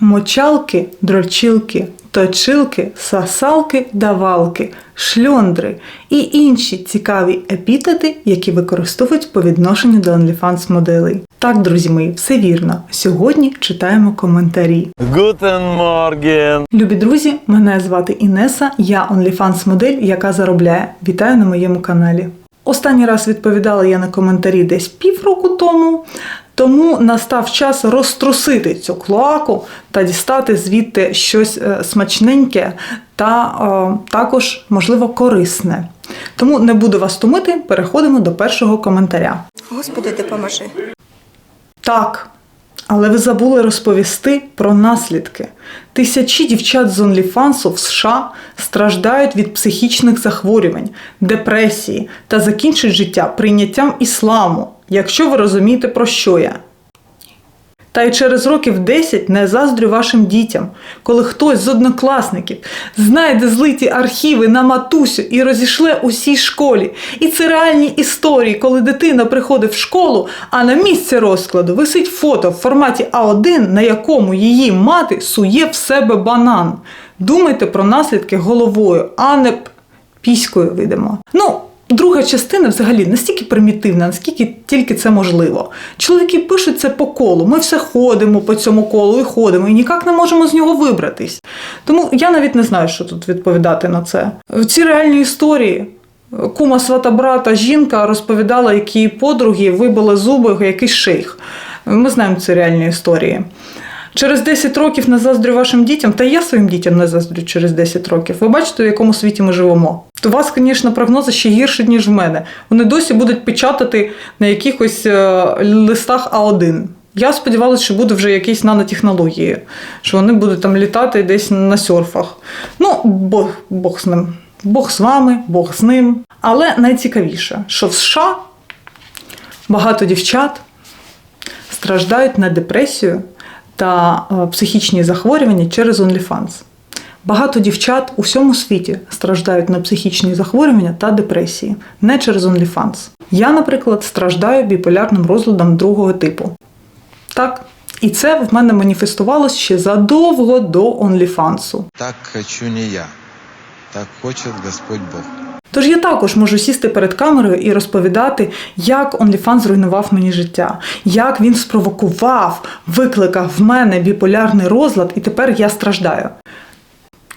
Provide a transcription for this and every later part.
Мочалки, дрочилки, точилки, сасалки, давалки, шльондри і інші цікаві епітети, які використовують по відношенню до OnlyFans моделей. Так, друзі мої, все вірно. Сьогодні читаємо коментарі. Guten Morgen. Любі друзі, мене звати Інеса, я OnlyFans модель, яка заробляє. Вітаю на моєму каналі. Останній раз відповідала я на коментарі десь півроку тому, тому настав час розтрусити цю клоаку та дістати звідти щось е, смачненьке та е, також, можливо, корисне. Тому не буду вас тумити, переходимо до першого коментаря. Господи, допоможи. Так, але ви забули розповісти про наслідки. Тисячі дівчат з OnlyFans в США страждають від психічних захворювань, депресії та закінчують життя прийняттям ісламу, якщо ви розумієте, про що я. Та й через років 10 не заздрю вашим дітям, коли хтось з однокласників знайде злиті архіви на матусю і розішле усій школі. І це реальні історії, коли дитина приходить в школу, а на місці розкладу висить фото в форматі А1, на якому її мати сує в себе банан. Думайте про наслідки головою, а не піською видимо. Ну, Друга частина взагалі настільки примітивна, наскільки тільки це можливо. Чоловіки пишуть це по колу. Ми все ходимо по цьому колу і ходимо, і ніяк не можемо з нього вибратись. Тому я навіть не знаю, що тут відповідати на це. В ці реальні історії. Кума свата брата жінка розповідала, які подруги вибили зуби якийсь шейх. Ми знаємо ці реальні історії. Через 10 років не заздрю вашим дітям, та я своїм дітям не заздрю через 10 років. Ви бачите, в якому світі ми живемо. То у вас, звісно, прогнози ще гірші, ніж в мене. Вони досі будуть печатати на якихось е, листах А1. Я сподівалася, що буде вже якісь нанотехнології, що вони будуть там літати десь на серфах. Ну, Бог, Бог з ним. Бог з вами, Бог з ним. Але найцікавіше, що в США багато дівчат страждають на депресію та е, психічні захворювання через OnlyFans. Багато дівчат у всьому світі страждають на психічні захворювання та депресії, не через OnlyFans. Я, наприклад, страждаю біполярним розладом другого типу. Так. І це в мене маніфестувалося ще задовго до OnlyFans. Так хочу не я, так хочет Господь Бог. Тож я також можу сісти перед камерою і розповідати, як OnlyFans зруйнував мені життя, як він спровокував, викликав в мене біполярний розлад, і тепер я страждаю.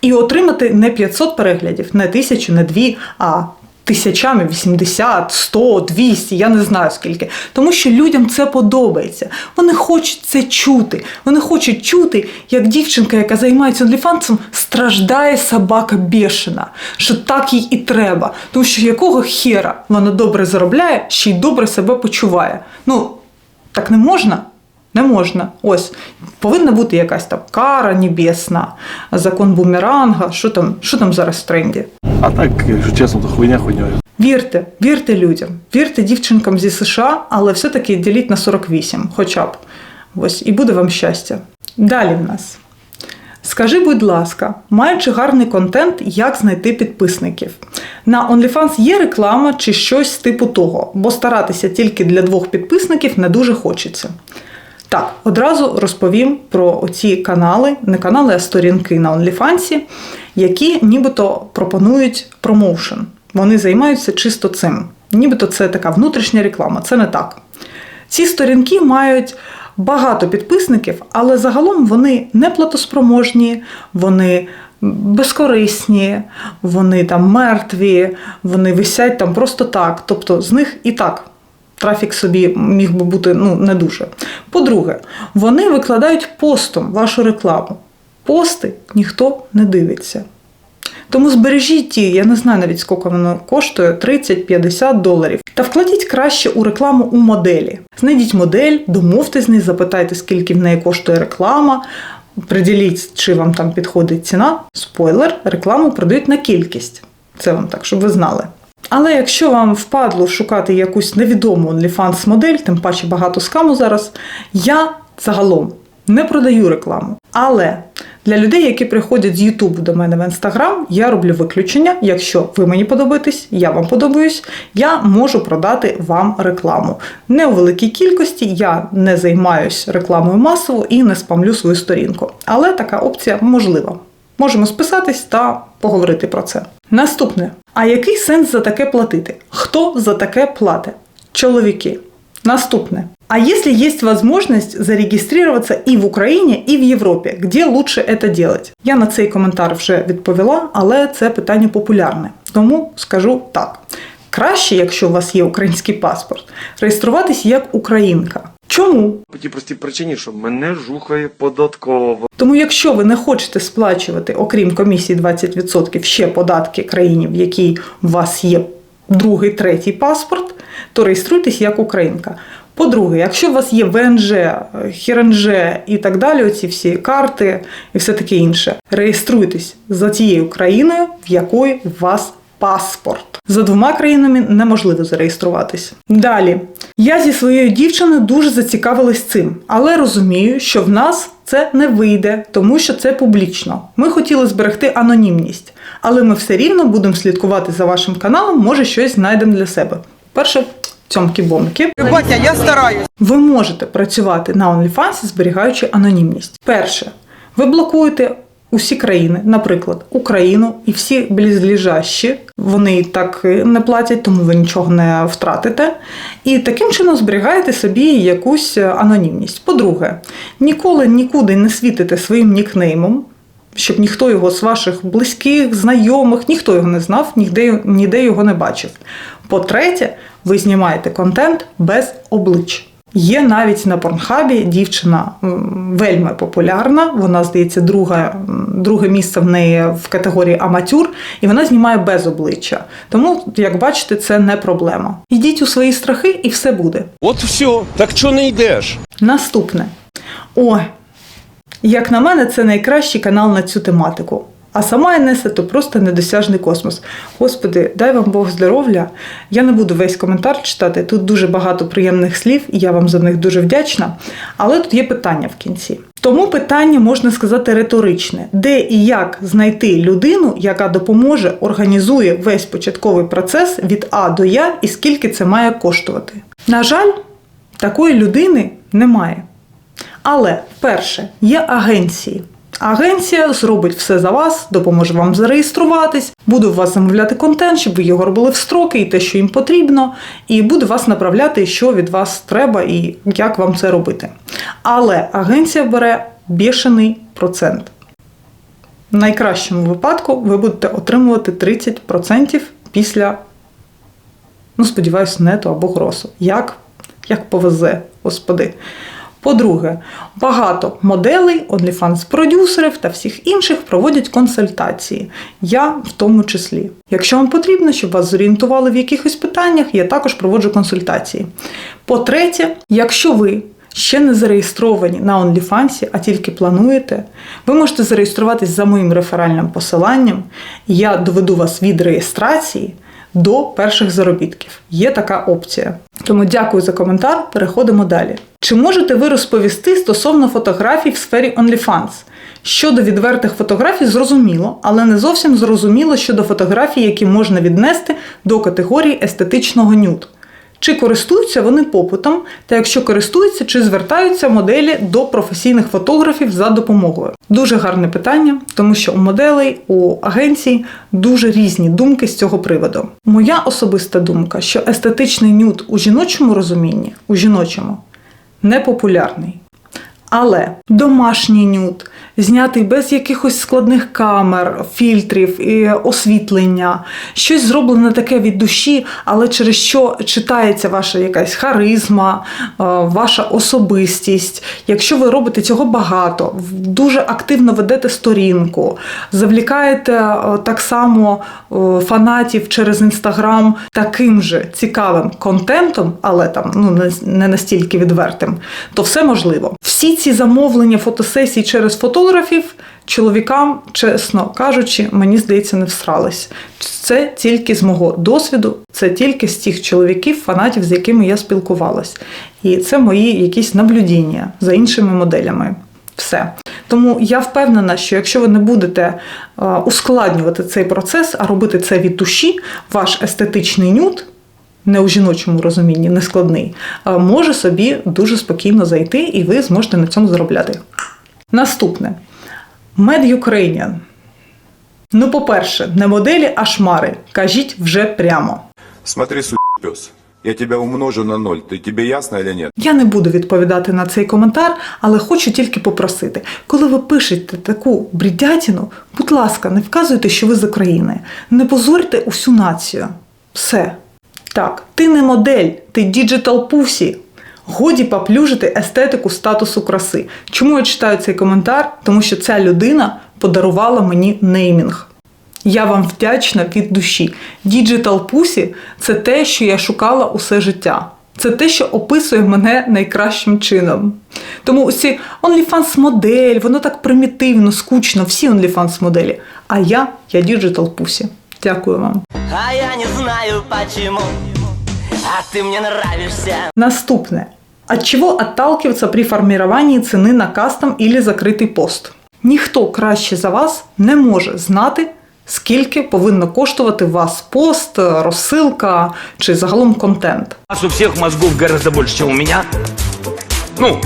І отримати не 500 переглядів, не тисячу, не дві, а тисячами 80, 100, 200, я не знаю скільки. Тому що людям це подобається. Вони хочуть це чути. Вони хочуть чути, як дівчинка, яка займається OnlyFans, страждає собака бешена, що так їй і треба. Тому що якого хера вона добре заробляє, ще й добре себе почуває. Ну, так не можна. Не можна. Ось повинна бути якась там кара небесна, закон бумеранга. Що там, що там зараз в тренді? А так, якщо чесно, то хуйня хуйньою. Вірте, вірте людям, вірте дівчинкам зі США, але все-таки діліть на 48, хоча б. Ось, і буде вам щастя. Далі в нас. Скажи, будь ласка, маючи гарний контент, як знайти підписників? На OnlyFans є реклама чи щось типу того, бо старатися тільки для двох підписників не дуже хочеться. Так, одразу розповім про ці канали, не канали, а сторінки на OnlyFans, які нібито пропонують промоушен. Вони займаються чисто цим. Нібито це така внутрішня реклама. Це не так. Ці сторінки мають багато підписників, але загалом вони не платоспроможні, вони безкорисні, вони там мертві, вони висять там просто так. Тобто з них і так трафік собі міг би бути ну, не дуже. По-друге, вони викладають постом вашу рекламу. Пости ніхто не дивиться. Тому збережіть ті, я не знаю навіть скільки воно коштує, 30-50 доларів. Та вкладіть краще у рекламу у моделі. Знайдіть модель, домовтесь з нею, запитайте, скільки в неї коштує реклама. Приділіть, чи вам там підходить ціна. Спойлер, рекламу продають на кількість. Це вам так, щоб ви знали. Але якщо вам впадло шукати якусь невідому OnlyFans модель, тим паче багато скаму зараз, я загалом не продаю рекламу. Але для людей, які приходять з Ютубу до мене в інстаграм, я роблю виключення. Якщо ви мені подобаєтесь, я вам подобаюсь, я можу продати вам рекламу. Не у великій кількості, я не займаюсь рекламою масово і не спамлю свою сторінку. Але така опція можлива. Можемо списатись та поговорити про це. Наступне: а який сенс за таке платити? Хто за таке платить? Чоловіки. Наступне. А если есть возможность зарегистрироваться и в Україні, і в Європі, где лучше это делать? Я на цей коментар вже відповіла, але це питання популярне. Тому скажу так: краще, якщо у вас є український паспорт, реєструватись як українка. Чому? По тій простій причині, що мене жухає податково. Тому, якщо ви не хочете сплачувати, окрім комісії 20% ще податки країні, в якій у вас є другий, третій паспорт, то реєструйтесь як українка. По-друге, якщо у вас є ВНЖ, ХРНЖ і так далі, оці всі карти і все таке інше, реєструйтесь за тією країною, в якої у вас паспорт. За двома країнами неможливо зареєструватись. Далі, я зі своєю дівчиною дуже зацікавилась цим, але розумію, що в нас це не вийде, тому що це публічно. Ми хотіли зберегти анонімність, але ми все рівно будемо слідкувати за вашим каналом, може щось знайдемо для себе. Перше, цьомки-бомки. Батя, я стараюсь. Ви можете працювати на OnlyFans, зберігаючи анонімність. Перше, ви блокуєте усі країни, наприклад, Україну і всі близлежащі. Вони так не платять, тому ви нічого не втратите. І таким чином зберігаєте собі якусь анонімність. По-друге, ніколи нікуди не світите своїм нікнеймом. Щоб ніхто його з ваших близьких, знайомих, ніхто його не знав, ніде, ніде його не бачив. По-третє, ви знімаєте контент без облич. Є навіть на порнхабі дівчина вельми популярна. Вона здається, друге, друге місце в неї в категорії аматюр, і вона знімає без обличчя. Тому, як бачите, це не проблема. Йдіть у свої страхи, і все буде. От все, так чого не йдеш? Наступне. Ой, як на мене, це найкращий канал на цю тематику. А сама Енеса то просто недосяжний космос. Господи, дай вам Бог здоров'я. Я не буду весь коментар читати. Тут дуже багато приємних слів, і я вам за них дуже вдячна. Але тут є питання в кінці. Тому питання можна сказати риторичне: де і як знайти людину, яка допоможе, організує весь початковий процес від А до Я, і скільки це має коштувати. На жаль, такої людини немає. Але перше, є агенції. Агенція зробить все за вас, допоможе вам зареєструватись, буде у вас замовляти контент, щоб ви його робили в строки і те, що їм потрібно, і буде вас направляти, що від вас треба і як вам це робити. Але агенція бере бішений процент. В найкращому випадку ви будете отримувати 30% після, ну, сподіваюсь, нету або гросу. Як, як повезе, господи. По-друге, багато моделей, OnlyFans-продюсерів та всіх інших проводять консультації. Я в тому числі. Якщо вам потрібно, щоб вас зорієнтували в якихось питаннях, я також проводжу консультації. По-третє, якщо ви ще не зареєстровані на OnlyFans, а тільки плануєте, ви можете зареєструватись за моїм реферальним посиланням, я доведу вас від реєстрації до перших заробітків. Є така опція. Тому дякую за коментар. Переходимо далі. Чи можете ви розповісти стосовно фотографій в сфері OnlyFans? Щодо відвертих фотографій, зрозуміло, але не зовсім зрозуміло щодо фотографій, які можна віднести до категорії естетичного нюд. Чи користуються вони попитом, та якщо користуються, чи звертаються моделі до професійних фотографів за допомогою? Дуже гарне питання, тому що у моделей, у агенцій дуже різні думки з цього приводу. Моя особиста думка, що естетичний нюд у жіночому розумінні, у жіночому, непопулярний. Але домашній нюд, знятий без якихось складних камер, фільтрів, і освітлення, щось зроблене таке від душі, але через що читається ваша якась харизма, е, ваша особистість. Якщо ви робите цього багато, дуже активно ведете сторінку, завлікаєте е, так само е, фанатів через інстаграм таким же цікавим контентом, але там ну не, настільки відвертим, то все можливо. Всі ці замовлення фотосесій через фотографів чоловікам, чесно кажучи, мені здається, не всрались. Це тільки з мого досвіду, це тільки з тих чоловіків, фанатів, з якими я спілкувалась. І це мої якісь наблюдіння за іншими моделями. Все. Тому я впевнена, що якщо ви не будете е, ускладнювати цей процес, а робити це від душі, ваш естетичний нюд, не у жіночому розумінні, не складний, е, може собі дуже спокійно зайти, і ви зможете на цьому заробляти. Наступне. Med Ukrainian. Ну, по-перше, не моделі, а шмари. Кажіть вже прямо. Смотри, су пес. Я тебя умножу на ноль. Ты тебе ясно или нет? Я не буду відповідати на цей коментар, але хочу тільки попросити, коли ви пишете таку брідятіну, будь ласка, не вказуйте, що ви з України. Не позорьте усю націю. Все. Так, ти не модель, ти діджитал пусі. Годі поплюжити естетику статусу краси. Чому я читаю цей коментар? Тому що ця людина подарувала мені неймінг. Я вам вдячна від душі. Діджитал Пусі це те, що я шукала усе життя. Це те, що описує мене найкращим чином. Тому усі OnlyFans модель, воно так примітивно, скучно, всі OnlyFans моделі. А я, я Діджитал Пусі. Дякую вам. А я не знаю почему А ты мне нравишься Наступне. От чего отталкиваться при формировании цены на кастом или закритий пост? Ніхто краще за вас не може знати, скільки повинно коштувати вас пост, розсилка чи загалом контент. У вас у всех мозгов гораздо больше, чем у меня. Ну,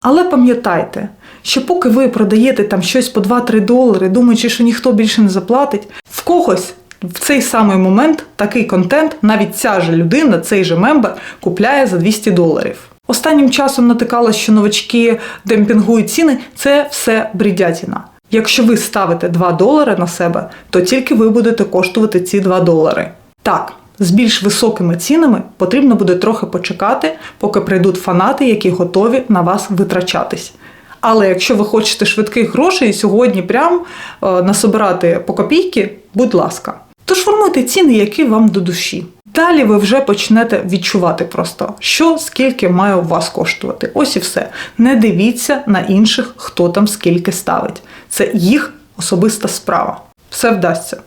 Але пам'ятайте, що поки ви продаєте там щось по 2-3 долари, думаючи, що ніхто більше не заплатить, в когось в цей самий момент такий контент, навіть ця же людина, цей же мембер, купляє за 200 доларів. Останнім часом натикалось, що новачки демпінгують ціни, це все брідятіна. Якщо ви ставите 2 долари на себе, то тільки ви будете коштувати ці 2 долари. Так, з більш високими цінами потрібно буде трохи почекати, поки прийдуть фанати, які готові на вас витрачатись. Але якщо ви хочете швидких грошей сьогодні прям е, насобирати по копійки, будь ласка. Тож формуйте ціни, які вам до душі. Далі ви вже почнете відчувати просто, що скільки має у вас коштувати. Ось і все. Не дивіться на інших, хто там скільки ставить. Це їх особиста справа. Все вдасться.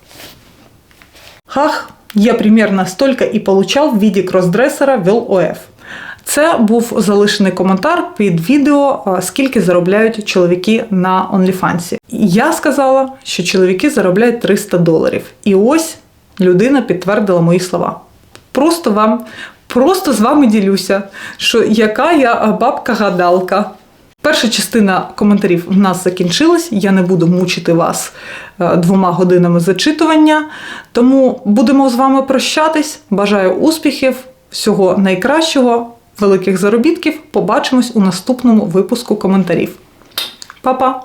Хах, я примерно столько і получав в віді кросдресера Вел ОФ. Це був залишений коментар під відео, скільки заробляють чоловіки на OnlyFans. Я сказала, що чоловіки заробляють 300 доларів. І ось людина підтвердила мої слова. Просто вам, просто з вами ділюся, що яка я бабка-гадалка. Перша частина коментарів в нас закінчилась. Я не буду мучити вас е, двома годинами зачитування. Тому будемо з вами прощатись. Бажаю успіхів, всього найкращого, великих заробітків. Побачимось у наступному випуску коментарів. Па-па!